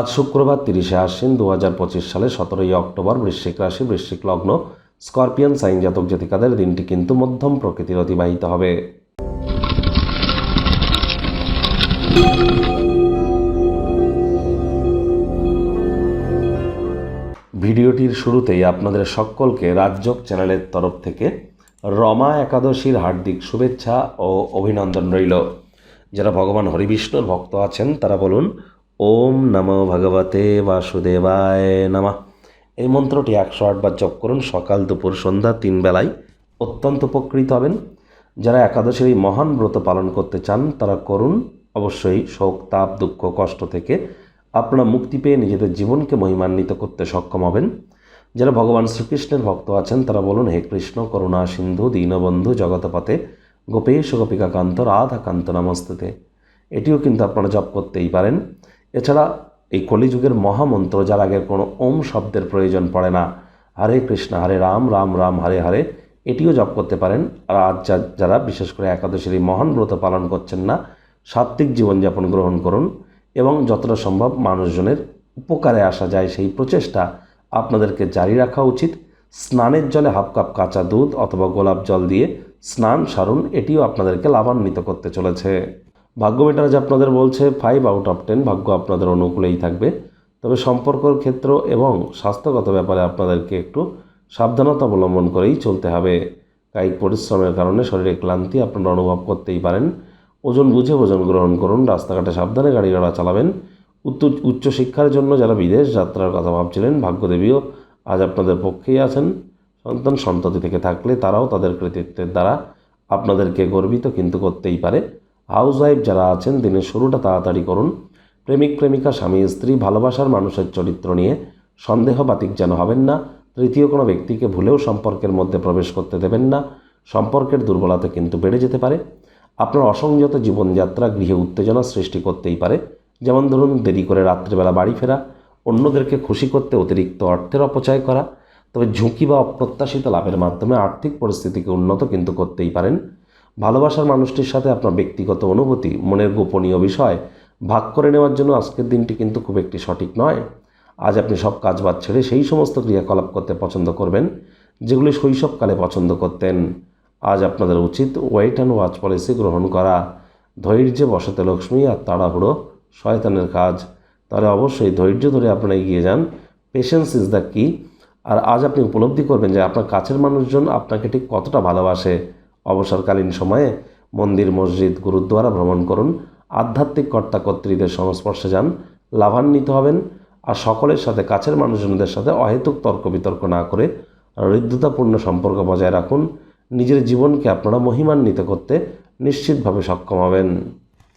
আজ শুক্রবার তিরিশে আশ্বিন দু হাজার পঁচিশ সালে সতেরোই অক্টোবর বৃশ্চিক রাশি, বৃশ্চিক লগ্ন, স্করপিয়ান, সাইন জাতক জাতিকাদের দিনটি কিন্তু মধ্যম প্রকৃতির অতিবাহিত হবে। ভিডিওটির শুরুতেই আপনাদের সকলকে রাজ্যক চ্যানেলের তরফ থেকে রমা একাদশীর হার্দিক শুভেচ্ছা ও অভিনন্দন রইল। যারা ভগবান হরিবিষ্ণুর ভক্ত আছেন, তারা বলুন ওম নম ভগবতে বাসুদেবায় নমঃ। এই মন্ত্রটি একশো আটবার জপ করুন, সকাল, দুপুর, সন্ধ্যা, তিন বেলায় অত্যন্ত উপকৃত হবেন। যারা একাদশীর এই মহান ব্রত পালন করতে চান, তারা করুন, অবশ্যই শোক, তাপ, দুঃখ, কষ্ট থেকে আপনারা মুক্তি পেয়ে নিজেদের জীবনকে মহিমান্বিত করতে সক্ষম হবেন। যারা ভগবান শ্রীকৃষ্ণের ভক্ত আছেন, তারা বলুন, হে কৃষ্ণ, করুণা, সিন্ধু, দীনবন্ধু জগতপথে গোপেশ গোপিকা কান্ত রাধা কান্ত নমস্তুতে। এটিও কিন্তু আপনারা জপ করতেই পারেন। এছাড়া এই কলিযুগের মহামন্ত্র, যার আগের কোনো ওম শব্দের প্রয়োজন পড়ে না। হরে কৃষ্ণ, হরে রাম রাম রাম, হরে হরে। এটিও জপ করতে পারেন। আর আজ যারা বিশেষ করে একাদশীর এই মহান ব্রত পালন করছেন না, সাত্ত্বিক জীবনযাপন গ্রহণ করুন এবং যতটা সম্ভব মানুষজনের উপকারে আসা যায় সেই প্রচেষ্টা আপনাদেরকে জারি রাখা উচিত। স্নানের জলে হাফ কাপ কাঁচা দুধ অথবা গোলাপ জল দিয়ে স্নান সারুন, এটিও আপনাদেরকে লাভান্বিত করতে চলেছে। ভাগ্য মিটার যে আপনাদের বলছে ফাইভ আউট অফ টেন ভাগ্য আপনাদের অনুকূলেই থাকবে। তবে সম্পর্কর ক্ষেত্র এবং স্বাস্থ্যগত ব্যাপারে আপনাদেরকে একটু সাবধানতা অবলম্বন করেই চলতে হবে। কায়িক পরিশ্রমের কারণে শরীরে ক্লান্তি আপনারা অনুভব করতেই পারেন। ওজন বুঝে ওজন গ্রহণ করুন, রাস্তাঘাটে সাবধানে গাড়ি ঘোড়া চালাবেন। উচ্চ উচ্চশিক্ষার জন্য যারা বিদেশ যাত্রার কথা ভাবছিলেন, ভাগ্যদেবীও আজ আপনাদের পক্ষেই আছেন। সন্তান সন্ততি থেকে থাকলে তারাও তাদের কৃতিত্বের দ্বারা আপনাদেরকে গর্বিত কিন্তু করতেই পারে। হাউস ওয়াইফ যারা আছেন, দিনের শুরুটা তাড়াতাড়ি করুন। প্রেমিক, প্রেমিকা, স্বামী, স্ত্রী, ভালোবাসার মানুষের চরিত্র নিয়ে সন্দেহবাতিক যেন হবেন না। তৃতীয় কোনো ব্যক্তিকে ভুলেও সম্পর্কের মধ্যে প্রবেশ করতে দেবেন না। সম্পর্কের দুর্বলতা কিন্তু বেড়ে যেতে পারে। আপনার অসংযত জীবনযাত্রা গৃহে উত্তেজনা সৃষ্টি করতেই পারে। যেমন ধরুন, দেরি করে রাত্রিবেলা বাড়ি ফেরা, অন্যদেরকে খুশি করতে অতিরিক্ত অর্থের অপচয় করা। তবে ঝুঁকি বা অপ্রত্যাশিত লাভের মাধ্যমে আর্থিক পরিস্থিতিকে উন্নত কিন্তু করতেই পারেন। ভালোবাসার মানুষটির সাথে আপনার ব্যক্তিগত অনুভূতি, মনের গোপনীয় বিষয় ভাগ করে নেওয়ার জন্য আজকের দিনটি কিন্তু খুব একটি সঠিক নয়। আজ আপনি সব কাজ বাদ ছেড়ে সেই সমস্ত ক্রিয়াকলাপ করতে পছন্দ করবেন, যেগুলি শৈশবকালে পছন্দ করতেন। আজ আপনাদের উচিত ওয়েট অ্যান্ড ওয়াচ পলিসি গ্রহণ করা, ধৈর্যে বসতে লক্ষ্মী আর তাড়াহুড়ো শয়তানের কাজ। তাহলে অবশ্যই ধৈর্য ধরে আপনারা এগিয়ে যান। পেশেন্স ইজ দ্য কি আর আজ আপনি উপলব্ধি করবেন যে আপনার কাছের মানুষজন আপনাকে ঠিক কতটা ভালোবাসে। অবসরকালীন সময়ে মন্দির, মসজিদ, গুরুদ্বারা ভ্রমণ করুন। আধ্যাত্মিক কর্তাকর্ত্রীদের সংস্পর্শে যান, লাভান্বিত হবেন আর সকলের সাথে, কাছের মানুষজনদের সাথে অহেতুক তর্ক বিতর্ক না করে হৃদ্যতাপূর্ণ সম্পর্ক বজায় রাখুন। নিজের জীবনকে আপনারা মহিমান্বিত করতে নিশ্চিতভাবে সক্ষম হবেন।